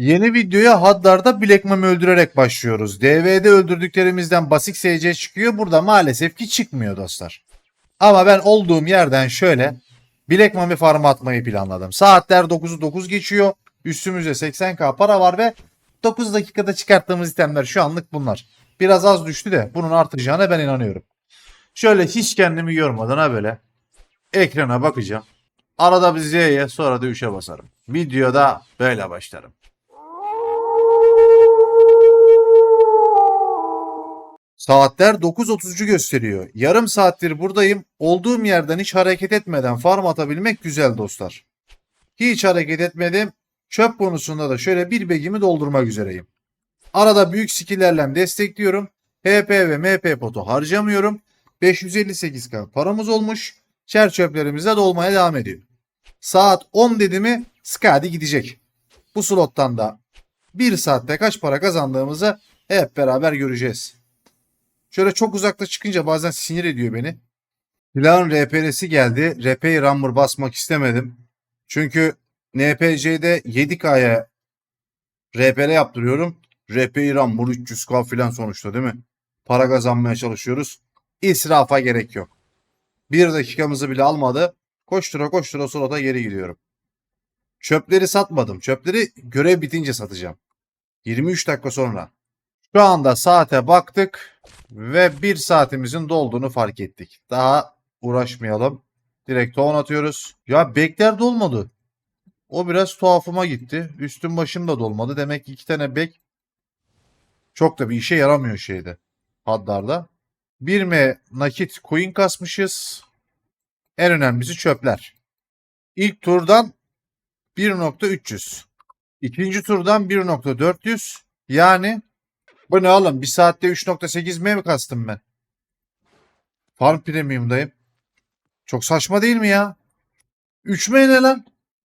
Yeni videoya Haddar'da Black Mami öldürerek başlıyoruz. DV'de öldürdüklerimizden basit SC çıkıyor. Burada maalesef ki çıkmıyor dostlar. Ama ben olduğum yerden şöyle Black Mami farmı atmayı planladım. Saatler 9'u 9 geçiyor. Üstümüzde 80k para var ve 9 dakikada çıkarttığımız itemler şu anlık bunlar. Biraz az düştü de bunun artacağına ben inanıyorum. Şöyle hiç kendimi yormadan ha böyle ekrana bakacağım. Arada bir Z'ye sonra da 3'e basarım. Videoda böyle başlarım. Saatler 9.30'cu gösteriyor. Yarım saattir buradayım. Olduğum yerden hiç hareket etmeden farm atabilmek güzel dostlar. Hiç hareket etmedim. Çöp konusunda da şöyle bir begimi doldurmak üzereyim. Arada büyük skill'lerle destekliyorum. HP ve MP potu harcamıyorum. 558k paramız olmuş. Çer çöplerimiz de dolmaya devam ediyor. Saat 10 dedi mi Skadi gidecek. Bu slottan da 1 saatte kaç para kazandığımızı hep beraber göreceğiz. Şöyle çok uzakta çıkınca bazen sinir ediyor beni. Silahın RP'si geldi. RP'yi Rumble basmak istemedim. Çünkü NPC'de 7K'ya RP'le yaptırıyorum. RP'yi Rumble 300K falan sonuçta değil mi? Para kazanmaya çalışıyoruz. İsrafa gerek yok. Bir dakikamızı bile almadı. Koştura koştura slota geri gidiyorum. Çöpleri satmadım. Çöpleri görev bitince satacağım. 23 dakika sonra. Şu anda saate baktık ve bir saatimizin dolduğunu fark ettik. Daha uğraşmayalım. Direkt ton atıyoruz. Ya bekler dolmadı. O biraz tuhafıma gitti. Üstüm başım da dolmadı. Demek ki iki tane bek çok da bir işe yaramıyor şeyde. Haddarda. Bir M nakit coin kasmışız. En önemlisi çöpler. İlk turdan 1.300. İkinci turdan 1.400. Yani bu ne oğlum? Bir saatte 3.8 M mi kastım ben? Farm Premium'dayım. Çok saçma değil mi ya? 3 M ne lan?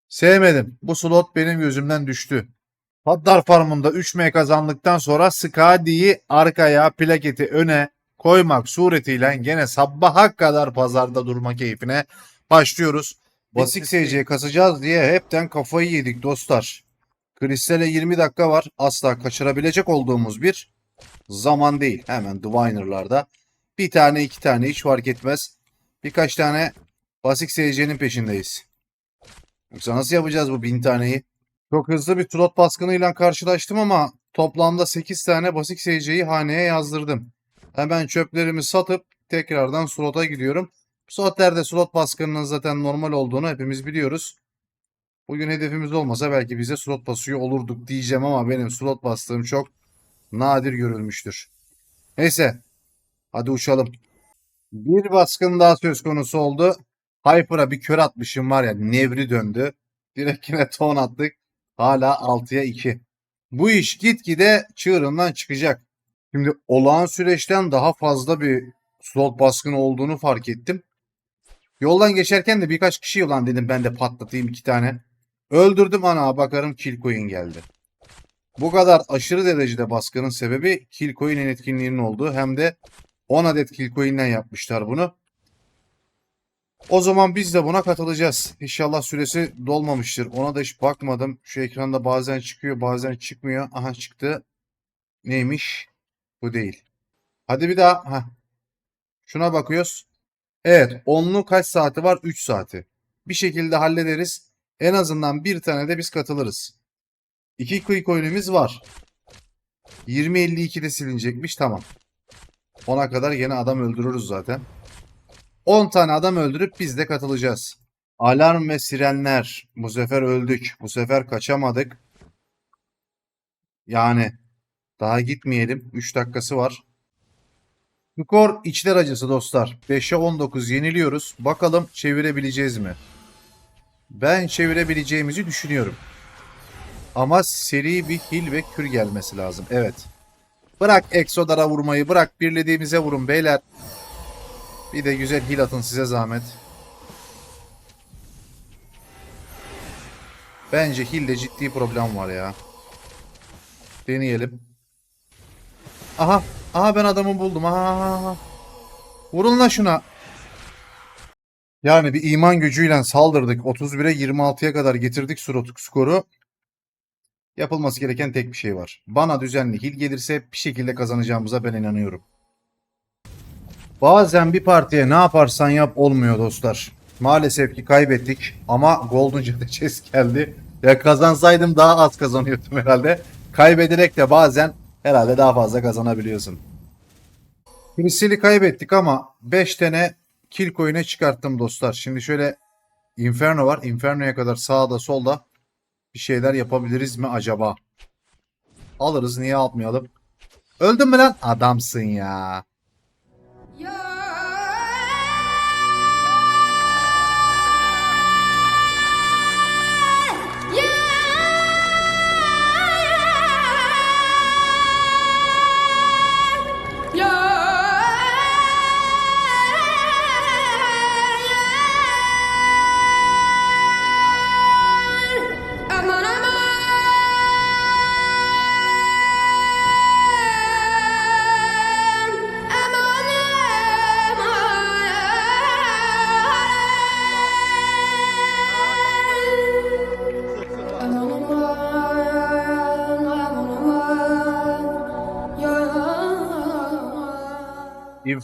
Sevmedim. Bu slot benim gözümden düştü. Haddar Farm'ında 3 M kazandıktan sonra Skadi'yi arkaya, plaketi öne koymak suretiyle gene sabaha kadar pazarda durma keyfine başlıyoruz. Basit SC kasacağız diye hepten kafayı yedik dostlar. Kristal'e 20 dakika var. Asla kaçırabilecek olduğumuz bir zaman değil. Hemen Diviner'larda. Bir tane iki tane hiç fark etmez. Birkaç tane basit SC'nin peşindeyiz. Yoksa nasıl yapacağız bu bin taneyi? Çok hızlı bir slot baskınıyla karşılaştım ama toplamda 8 tane basit SC'yi haneye yazdırdım. Hemen çöplerimi satıp tekrardan slota gidiyorum. Bu saatlerde slot baskınının zaten normal olduğunu hepimiz biliyoruz. Bugün hedefimiz olmasa belki bize slot basıyor olurduk diyeceğim ama benim slot bastığım çok nadir görülmüştür. Neyse. Hadi uçalım. Bir baskın daha söz konusu oldu. Hyper'a bir kör atmışım var ya nevri döndü. Direkt yine ton attık. Hala 6'ya 2. Bu iş gitgide çığırından çıkacak. Şimdi olağan süreçten daha fazla bir slot baskını olduğunu fark ettim. Yoldan geçerken de birkaç kişi ulan dedim ben de patlatayım iki tane. Öldürdüm ana bakarım kill coin geldi. Bu kadar aşırı derecede baskının sebebi kill coin'in etkinliğinin olduğu hem de 10 adet kill coin'den yapmışlar bunu. O zaman biz de buna katılacağız. İnşallah süresi dolmamıştır. Ona da hiç bakmadım. Şu ekranda bazen çıkıyor bazen çıkmıyor. Aha çıktı. Neymiş? Bu değil. Hadi bir daha. Heh. Şuna bakıyoruz. Evet. Onlu kaç saati var? 3 saati. Bir şekilde hallederiz. En azından bir tane de biz katılırız. İki quick coin'imiz var. 20.52'de silinecekmiş. Tamam. Ona kadar yine adam öldürürüz zaten. 10 tane adam öldürüp biz de katılacağız. Alarm ve sirenler. Bu sefer öldük. Bu sefer kaçamadık. Yani daha gitmeyelim. 3 dakikası var. Skor içler acısı dostlar. 5'e 19 yeniliyoruz. Bakalım çevirebileceğiz mi? Ben çevirebileceğimizi düşünüyorum. Ama seri bir hil ve kür gelmesi lazım. Evet. Bırak Exodar'a vurmayı. Bırak birlediğimize vurun beyler. Bir de güzel hil atın size zahmet. Bence hilde ciddi problem var ya. Deneyelim. Aha. Aha ben adamı buldum. Aha. Vurun lan şuna. Yani bir iman gücüyle saldırdık. 31'e 26'ya kadar getirdik skoru. Yapılması gereken tek bir şey var. Bana düzenli hil gelirse bir şekilde kazanacağımıza ben inanıyorum. Bazen bir partiye ne yaparsan yap olmuyor dostlar. Maalesef ki kaybettik ama Golden Jade geldi. Ya kazansaydım daha az kazanıyordum herhalde. Kaybederek de bazen herhalde daha fazla kazanabiliyorsun. Priscill'i kaybettik ama 5 tane kill coin'e çıkarttım dostlar. Şimdi şöyle Inferno var. Inferno'ya kadar sağda solda bir şeyler yapabiliriz mi acaba? Alırız niye almayalım? Öldün mü lan? Adamsın ya.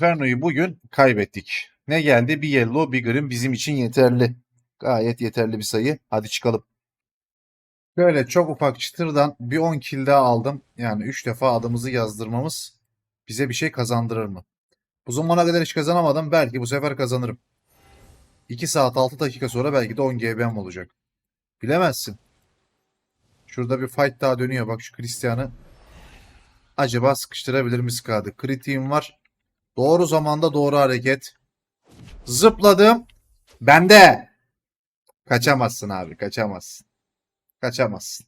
Inferno'yu bugün kaybettik. Ne geldi? Bir yellow, bir green bizim için yeterli. Gayet yeterli bir sayı. Hadi çıkalım. Böyle çok ufak çıtırdan bir 10 kill daha aldım. Yani 3 defa adımızı yazdırmamız bize bir şey kazandırır mı? Bu zamana kadar hiç kazanamadım. Belki bu sefer kazanırım. 2 saat 6 dakika sonra belki de 10 GB'm olacak. Bilemezsin. Şurada bir fight daha dönüyor. Bak şu Christian'ı acaba sıkıştırabilir mi Skad'ı? Kritiğim var. Doğru zamanda doğru hareket. Zıpladım. Bende. Kaçamazsın abi. Kaçamazsın. Kaçamazsın.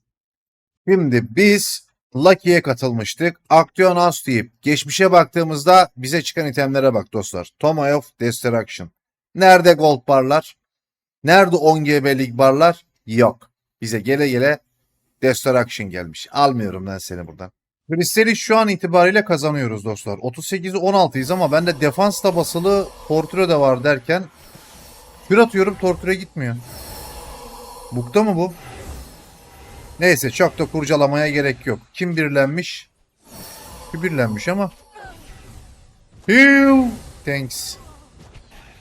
Şimdi biz Lucky'ye katılmıştık. Action House deyip geçmişe baktığımızda bize çıkan itemlere bak dostlar. Tomahawk of Destruction. Nerede gold barlar? Nerede 10 GB'lik barlar? Yok. Bize gele gele Destruction gelmiş. Almıyorum ben seni buradan. Bristol'i şu an itibariyle kazanıyoruz dostlar. 38'i 16'yız ama bende defans da basılı torture de var derken kür atıyorum torture gitmiyor. Bukta mı bu? Neyse çok da kurcalamaya gerek yok. Kim birlenmiş? Kim birlenmiş ama. Phew, Thanks.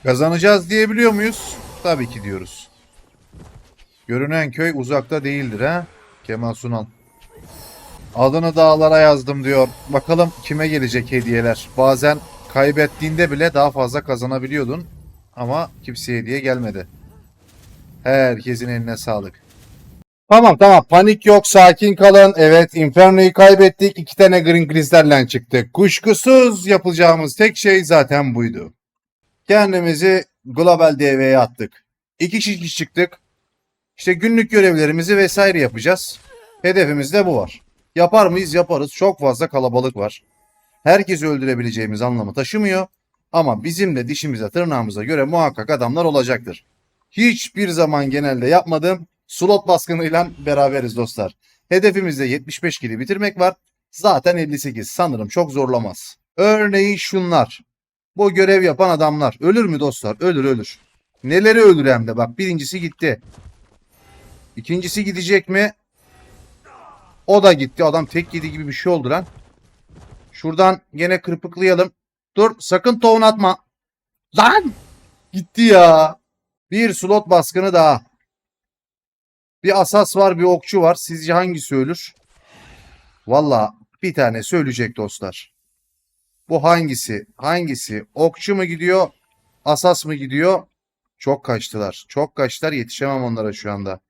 Kazanacağız diyebiliyor muyuz? Tabii ki diyoruz. Görünen köy uzakta değildir ha. Kemal Sunal. Adını dağlara yazdım diyor. Bakalım kime gelecek hediyeler. Bazen kaybettiğinde bile daha fazla kazanabiliyordun. Ama kimseye hediye gelmedi. Herkesin eline sağlık. Tamam tamam panik yok sakin kalın. Evet Inferno'yu kaybettik. İki tane Green Crystal'len çıktık. Kuşkusuz yapacağımız tek şey zaten buydu. Kendimizi Global DV'ye attık. İki kişi çıktık. İşte günlük görevlerimizi vesaire yapacağız. Hedefimizde bu var. Yapar mıyız? Yaparız. Çok fazla kalabalık var. Herkesi öldürebileceğimiz anlamı taşımıyor. Ama bizim de dişimize tırnağımıza göre muhakkak adamlar olacaktır. Hiçbir zaman genelde yapmadığım slot baskınıyla beraberiz dostlar. Hedefimizde 75 kili bitirmek var. Zaten 58 sanırım çok zorlamaz. Örneğin şunlar. Bu görev yapan adamlar. Ölür mü dostlar? Ölür ölür. Neleri ölür hem de bak birincisi gitti. İkincisi gidecek mi? O da gitti. Adam tek yedi gibi bir şey oldu lan. Şuradan gene kırpıklayalım. Dur sakın tohum atma. Lan! Gitti ya. Bir slot baskını daha. Bir asas var bir okçu var. Sizce hangisi ölür? Valla bir tane söyleyecek dostlar. Bu hangisi? Hangisi? Okçu mu gidiyor? Asas mı gidiyor? Çok kaçtılar. Çok kaçtılar. Yetişemem onlara şu anda.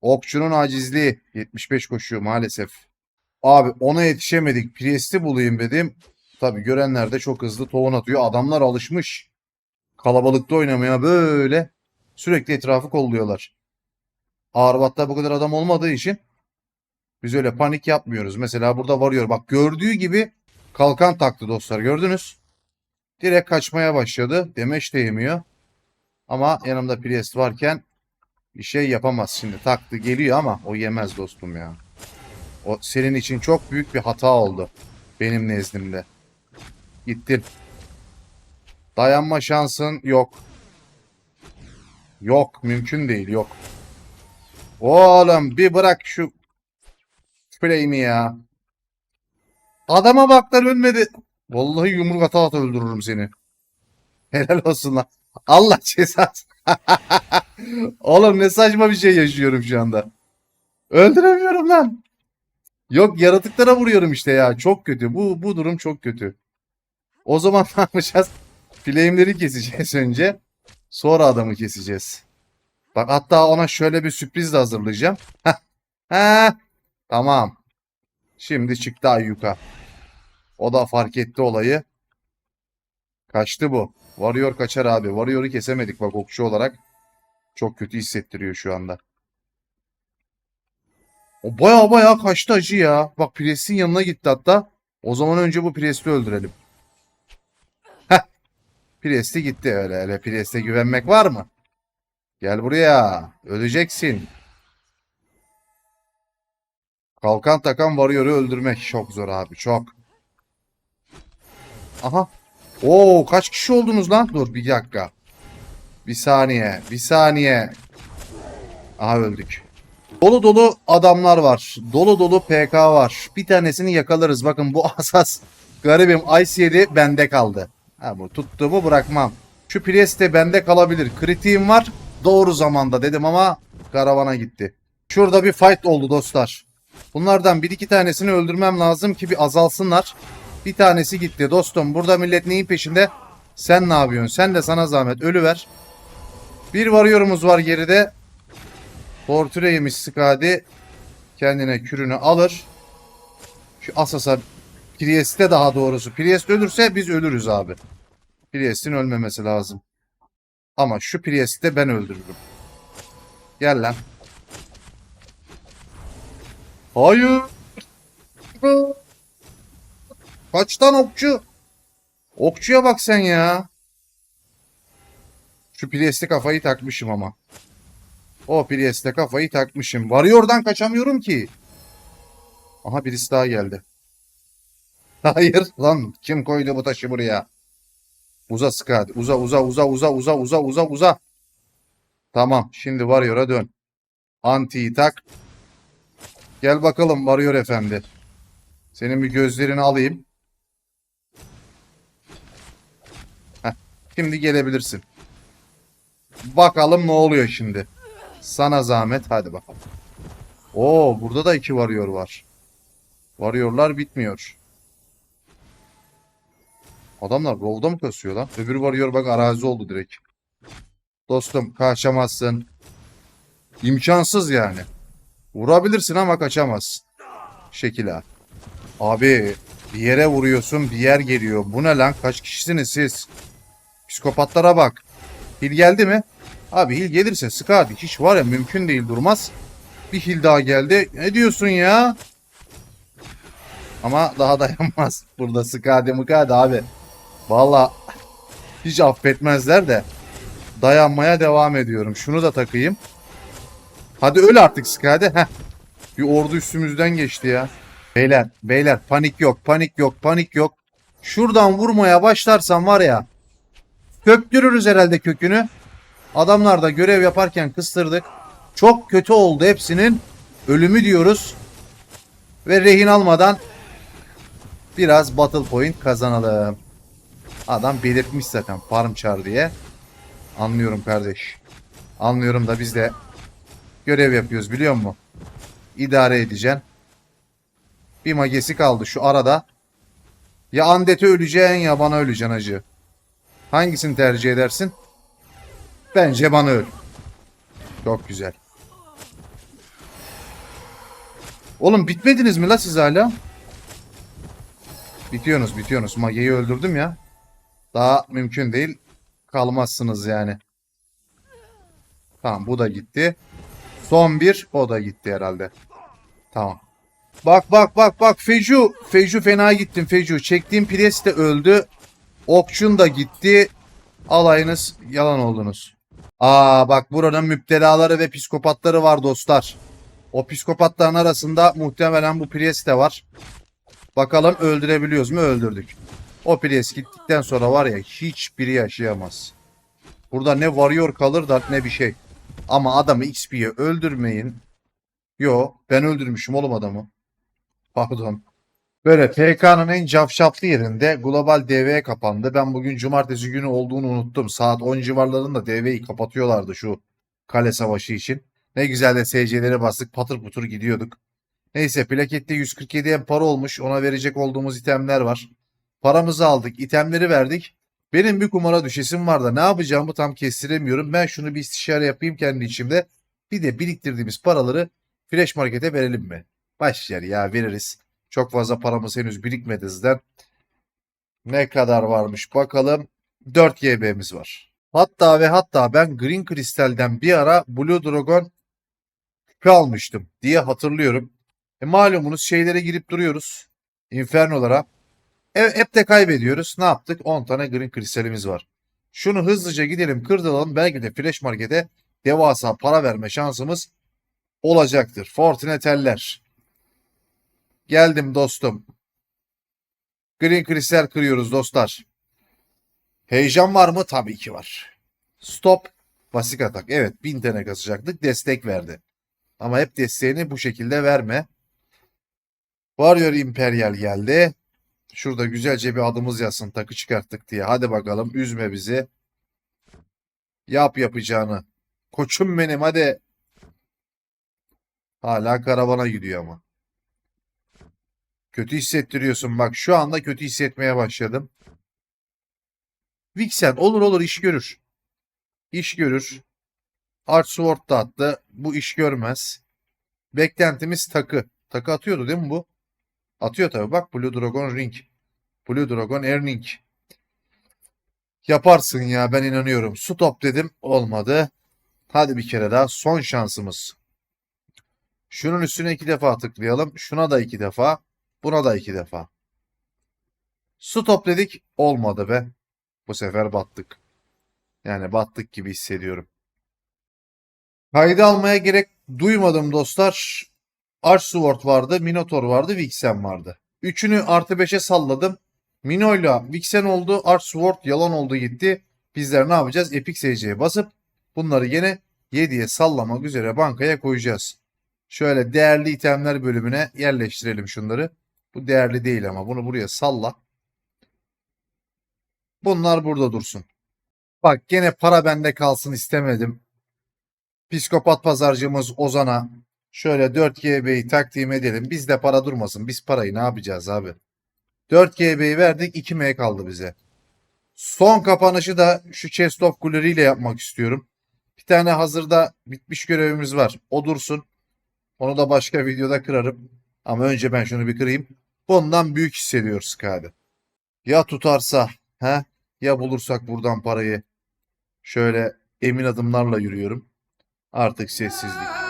Okçunun acizliği 75 koşuyor maalesef. Abi ona yetişemedik. Priest'i bulayım dedim. Tabi görenler de çok hızlı tohum atıyor. Adamlar alışmış. Kalabalıkta oynamaya böyle sürekli etrafı kolluyorlar. Ağırbat'ta bu kadar adam olmadığı için biz öyle panik yapmıyoruz. Mesela burada varıyor. Bak gördüğü gibi kalkan taktı dostlar. Gördünüz. Direkt kaçmaya başladı. Demeç de yemiyor. Ama yanımda Priest varken bir şey yapamaz şimdi. Taktı geliyor ama o yemez dostum ya. O senin için çok büyük bir hata oldu. Benim nezdimde. Gittin. Dayanma şansın yok. Yok. Mümkün değil. Yok. Oğlum bir bırak şu Flame'i ya. Adama bak lan ölmedi. Vallahi yumruk ata öldürürüm seni. Helal olsun lan. Allah cezası. Oğlum ne saçma bir şey yaşıyorum şu anda. Öldüremiyorum lan. Yok yaratıklara vuruyorum işte ya. Çok kötü. Bu bu durum çok kötü. O zaman ne yapacağız? Flame'leri keseceğiz önce. Sonra adamı keseceğiz. Bak hatta ona şöyle bir sürpriz de hazırlayacağım. Tamam. Şimdi çıktı Ayyuka. O da fark etti olayı. Kaçtı bu. Warrior kaçar abi. Warrior'u kesemedik bak okçu olarak. Çok kötü hissettiriyor şu anda. O baya baya kaçtı acı ya. Bak Priest'in yanına gitti hatta. O zaman önce bu Priest'i öldürelim. Heh. Priest'i gitti öyle öyle. Priest'e güvenmek var mı? Gel buraya. Öleceksin. Kalkan takan Warrior'u öldürmek çok zor abi. Çok. Aha. Oo kaç kişi oldunuz lan? Dur bir dakika. Bir saniye. Bir saniye. Aha öldük. Dolu dolu adamlar var. Dolu dolu PK var. Bir tanesini yakalarız. Bakın bu asas garibim Ice 7 bende kaldı. Ha bu tuttuğumu bırakmam. Şu Priest de bende kalabilir. Kritiğim var. Doğru zamanda dedim ama karavana gitti. Şurada bir fight oldu dostlar. Bunlardan bir iki tanesini öldürmem lazım ki bir azalsınlar. Bir tanesi gitti. Dostum burada millet neyin peşinde? Sen ne yapıyorsun? Sen de sana zahmet ölüver. Bir varıyorumuz var geride. Torture yemiş Skadi. Kendine kürünü alır. Şu Asas'a Priest'e daha doğrusu. Priest ölürse biz ölürüz abi. Priest'in ölmemesi lazım. Ama şu Priest'i de ben öldürürüm. Gel lan. Hayır. Kaçtan okçu? Okçuya bak sen ya. Şu Priest'e kafayı takmışım ama. O Priest'e kafayı takmışım. Varıyor'dan kaçamıyorum ki. Aha birisi daha geldi. Hayır lan kim koydu bu taşı buraya? Uza Skadi. Uza uza uza uza uza uza uza uza. Tamam şimdi Warrior'a dön. Anti'yi tak. Gel bakalım Warrior efendi. Senin bir gözlerini alayım. Şimdi gelebilirsin. Bakalım ne oluyor şimdi. Sana zahmet hadi bakalım. Oo burada da iki Warrior var. Warrior'lar bitmiyor. Adamlar Rov'da mı kasıyor lan? Öbür Warrior bak arazi oldu direkt. Dostum kaçamazsın. İmkansız yani. Vurabilirsin ama kaçamazsın. Şekil ha. Abi bir yere vuruyorsun bir yer geliyor. Bu ne lan? Kaç kişisiniz siz? Psikopatlara bak. Hil geldi mi? Abi hil gelirse sık hadi. Hiç var ya mümkün değil durmaz. Bir hil daha geldi. Ne diyorsun ya? Ama daha dayanmaz. Burada sıkade mıkade abi. Valla hiç affetmezler de. Dayanmaya devam ediyorum. Şunu da takayım. Hadi öl artık Skade. Heh. Bir ordu üstümüzden geçti ya. Beyler, beyler panik yok, panik yok, panik yok. Şuradan vurmaya başlarsam var ya. Köktürürüz herhalde kökünü. Adamlar da görev yaparken kıstırdık. Çok kötü oldu hepsinin. Ölümü diyoruz. Ve rehin almadan biraz battle point kazanalım. Adam belirtmiş zaten farm char diye. Anlıyorum kardeş. Anlıyorum da biz de görev yapıyoruz biliyor musun? İdare edeceksin. Bir magesi kaldı şu arada. Ya Andet'e öleceksin ya bana öleceksin acı. Hangisini tercih edersin? Bence bana öl. Çok güzel. Oğlum bitmediniz mi la siz hala? Bitiyorsunuz bitiyorsunuz. Mage'yi öldürdüm ya. Daha mümkün değil. Kalmazsınız yani. Tamam bu da gitti. Son bir o da gitti herhalde. Tamam. Bak bak bak bak Feju. Feju fena gittin Feju. Çektiğim pres de öldü. Okçun da gitti. Alayınız yalan oldunuz. Aa bak buranın müptelaları ve psikopatları var dostlar. O psikopatların arasında muhtemelen bu Priest de var. Bakalım öldürebiliyoruz mu? Öldürdük. O Priest gittikten sonra var ya hiçbiri yaşayamaz. Burada ne Warrior kalır da ne bir şey. Ama adamı XP'ye öldürmeyin. Yo ben öldürmüşüm oğlum adamı. Pardon. Böyle PK'nın en cafcaflı yerinde global DV kapandı. Ben bugün cumartesi günü olduğunu unuttum. Saat 10 civarlarında DV'yi kapatıyorlardı şu kale savaşı için. Ne güzel de SC'leri bastık patır putur gidiyorduk. Neyse plakette 147 en para olmuş. Ona verecek olduğumuz itemler var. Paramızı aldık, itemleri verdik. Benim bir kumara düşesim var da ne yapacağımı tam kestiremiyorum. Ben şunu bir istişare yapayım kendi içimde. Bir de biriktirdiğimiz paraları Flash Market'e verelim mi? Başlar ya veririz. Çok fazla paramız henüz birikmedi sizden. Ne kadar varmış bakalım. 4 GB'miz var. Hatta ve hatta ben Green Crystal'den bir ara Blue Dragon küpe almıştım diye hatırlıyorum. E malumunuz şeylere girip duruyoruz. Inferno'lara. E, hep de kaybediyoruz. Ne yaptık? 10 tane Green Crystal'imiz var. Şunu hızlıca gidelim kırdılalım. Belki de Flash Market'e devasa para verme şansımız olacaktır. Fortineteller. Geldim dostum. Green Crystal kırıyoruz dostlar. Heyecan var mı? Tabii ki var. Stop. Basit atak. Evet 1000 tane kasacaktık. Destek verdi. Ama hep desteğini bu şekilde verme. Warrior Imperial geldi. Şurada güzelce bir adımız yazsın takı çıkarttık diye. Hadi bakalım üzme bizi. Yap yapacağını. Koçum benim hadi. Hala karavana gidiyor ama. Kötü hissettiriyorsun. Bak şu anda kötü hissetmeye başladım. Vixen olur olur iş görür. İş görür. Arch Sword da attı. Bu iş görmez. Beklentimiz takı. Takı atıyordu değil mi bu? Atıyor tabii. Bak Blue Dragon Ring. Blue Dragon Earning. Yaparsın ya ben inanıyorum. Stop dedim. Olmadı. Hadi bir kere daha. Son şansımız. Şunun üstüne iki defa tıklayalım. Şuna da iki defa. Buna da iki defa. Stop dedik. Olmadı be. Bu sefer battık. Yani battık gibi hissediyorum. Kaydı almaya gerek duymadım dostlar. Archsword vardı, Minotaur vardı, Vixen vardı. Üçünü artı 5'e salladım. Mino'yla Vixen oldu, Archsword yalan oldu gitti. Bizler ne yapacağız? Epic SC'ye basıp bunları yine 7'ye sallamak üzere bankaya koyacağız. Şöyle değerli itemler bölümüne yerleştirelim şunları. Bu değerli değil ama bunu buraya salla. Bunlar burada dursun. Bak gene para bende kalsın istemedim. Psikopat pazarcımız Ozan'a şöyle 4 GB'yi takdim edelim. Bizde para durmasın. Biz parayı ne yapacağız abi? 4 GB'yi verdik 2 M kaldı bize. Son kapanışı da şu Chest of Glory ile yapmak istiyorum. Bir tane hazırda bitmiş görevimiz var. O dursun. Onu da başka videoda kırarım. Ama önce ben şunu bir kırayım. Bundan büyük hissediyor Skadi. Ya tutarsa, he? Ya bulursak buradan parayı. Şöyle emin adımlarla yürüyorum. Artık sessizlik.